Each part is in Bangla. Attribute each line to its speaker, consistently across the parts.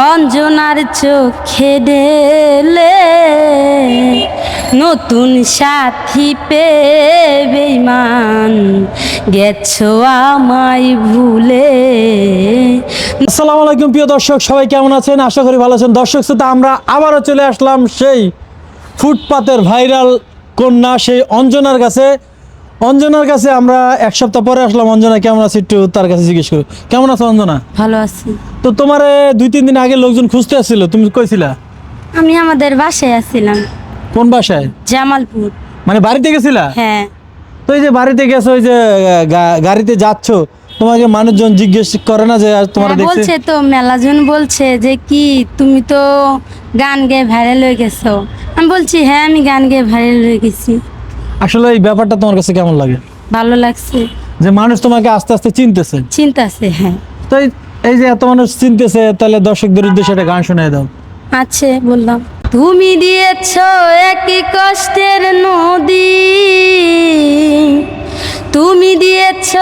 Speaker 1: অঞ্জনার চোখে ঢেলে নতুন সাথী পেয়ে বেইমান গেছো আমায় ভুলে।
Speaker 2: আসসালামু আলাইকুম, প্রিয় দর্শক, সবাই কেমন আছেন? আশা করি ভালো আছেন। দর্শক শ্রোতা, আমরা আবারও চলে আসলাম সেই ফুটপাতের ভাইরাল কন্যা, সেই অঞ্জনার কাছে। অঞ্জনার কাছে আমরা এক সপ্তাহ পরে আসলাম। অঞ্জনা কেমন আছে একটু তার কাছে জিজ্ঞেস করো। কেমন আছো অঞ্জনা?
Speaker 1: ভালো আছি।
Speaker 2: তো তোমার দুই তিন দিন আগে লোকজন খুঁজতে আসছিল তুমি কইছিলা?
Speaker 1: আমি আমাদের বাসায় আছিলাম।
Speaker 2: কোন বাসায়?
Speaker 1: জামালপুর।
Speaker 2: মানে বাড়িতে গেছিলা?
Speaker 1: হ্যাঁ।
Speaker 2: তো এই যে বাড়িতে গেছো ওই যে গাড়িতে যাচ্ছ তোমাকে মানুষজন জিজ্ঞেস করে না যে তোমার
Speaker 1: হ্যাঁ,
Speaker 2: দেখছে?
Speaker 1: বলছে তো মেলাজন বলছে যে কি তুমি তো গান গেয়ে ভাইরাল হয়ে গেছো। আমি বলছি হ্যাঁ আমি গান গেয়ে ভাইরাল হয়ে গেছি।
Speaker 2: আসলে এই ব্যাপারটা তোমার কাছে কেমন লাগে?
Speaker 1: ভালো লাগছে।
Speaker 2: যে মানুষ তোমাকে আস্তে আস্তে চিনতেছে।
Speaker 1: চিন্তা আছে হ্যাঁ।
Speaker 2: তো এই- এই যে এত মানুষ চিনতেছে তাহলে দর্শকদের উদ্দেশ্যে একটা গান শোনায় দাও।
Speaker 1: আছে বললাম। তুমি দিয়েছ একই কষ্টের নদী। তুমি দিয়েছ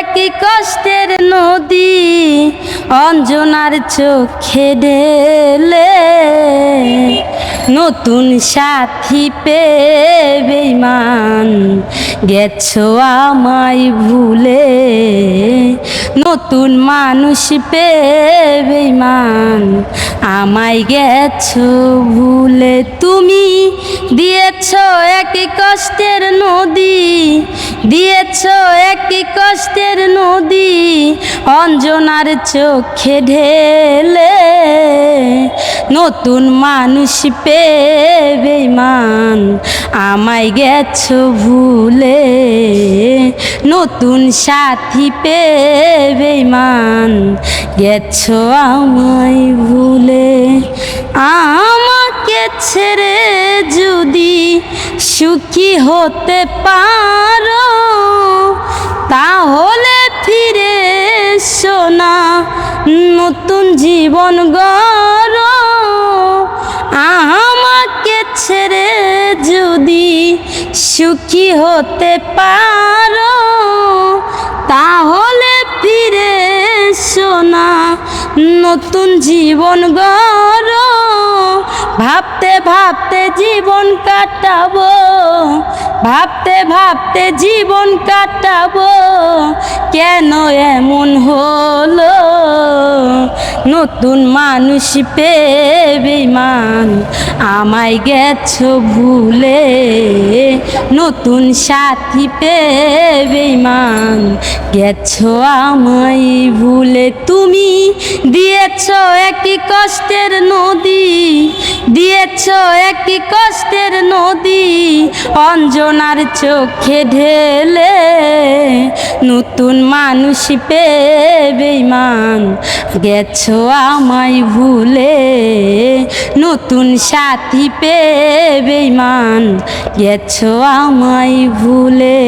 Speaker 1: একই কষ্টের নদী। অঞ্জনার চোখে ঢেলে নতুন সাথী পে বেইমান গেছো আমায় ভুলে। নতুন মানুষ পে বেইমান আমায় গেছো ভুলে। তুমি দিয়েছ একই কষ্টের নদী। দিয়েছ একই কষ্টের নদী অঞ্জনার চোখে ঢেলে। নতুন মানুষ পেয়ে বেইমান আমায় গেছো ভুলে। নতুন সাথী পেয়ে বেইমান গেছো আমায় ভুলে। আমাকে ছেড়ে যদি সুখী হতে পারো তাহলে ফিরে সোনা নতুন জীবন গড়ো। আমাকে ছেড়ে যদি সুখী হতে পারো, তাহলে ফিরে সোনা নতুন জীবন গড়ো। ভাবতে ভাবতে জীবন কাটাবো। ভাবতে ভাবতে জীবন কাটাবো, কেন এমন হলো? নতুন মানুষ পেয়ে বেইমান আমায় গেছ ভুলে, নতুন সাথী পেয়ে বেইমান গেছো আমায় ভুলে। তুমি দিয়েছ একই কষ্টের নদী দিয়েছ একই কষ্টের নদী, অঞ্জনার চোখে ঢেলে নতুন মানুষ পেয়ে বেইমান গেছো আমায় ভুলে, নতুন সাথী পেয়ে বেইমান গেছো আমায় ভুলে।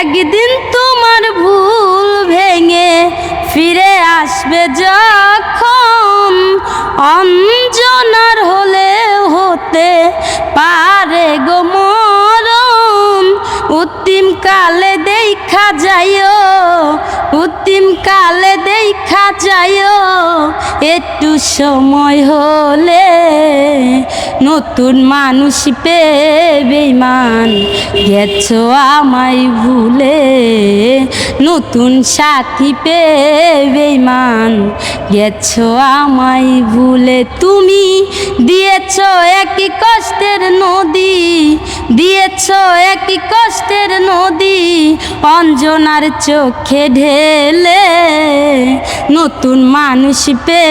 Speaker 1: একদিন তোমার ভুল ভেঙে ফিরে আসবে যখন অঞ্জনার হতে পারে গো মরম উত্তিম কালে দেখা যাইও, উত্তিম কালে দেখা যাইও। একটু সময় হলে নতুন মানুষ পেয়ে বেইমান গেছো আমায় ভুলে। নতুন সাথী পেয়ে বেইমান গেছ আমায় ভুলে, তুমি দিয়েছ একই কষ্টের নদী। দিয়েছ একই কষ্টের নদী, অঞ্জনার চোখে ঢেলে। নতুন মানুষ পেবে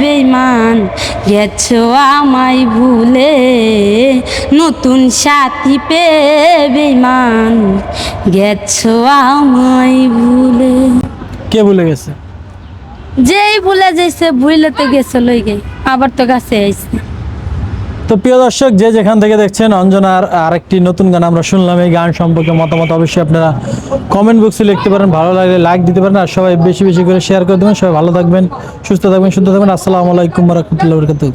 Speaker 1: বেইমান গেছো আমায় ভুলে। নতুন সাথী পেবে বেইমান গেছো আমায় ভুলে।
Speaker 2: কে ভুলে গেছে?
Speaker 1: যেই ভুলে যাইছে ভুলে তো গেছে লই গে আবার তো কাছে আইছে।
Speaker 2: তো প্রিয় দর্শক, যে যেখান থেকে দেখছেন, অঞ্জনার আরেকটি নতুন গান আমরা শুনলাম। এই গান সম্পর্কে মতামত অবশ্যই আপনারা কমেন্ট বক্সে লিখতে পারেন। ভালো লাগলে লাইক দিতে পারেন আর সবাই বেশি বেশি করে শেয়ার করে দেবেন। সবাই ভালো থাকবেন, সুস্থ থাকবেন সুস্থ থাকবেন। আসসালামু আলাইকুম রহমতুল্লাহ বরকাতুহ।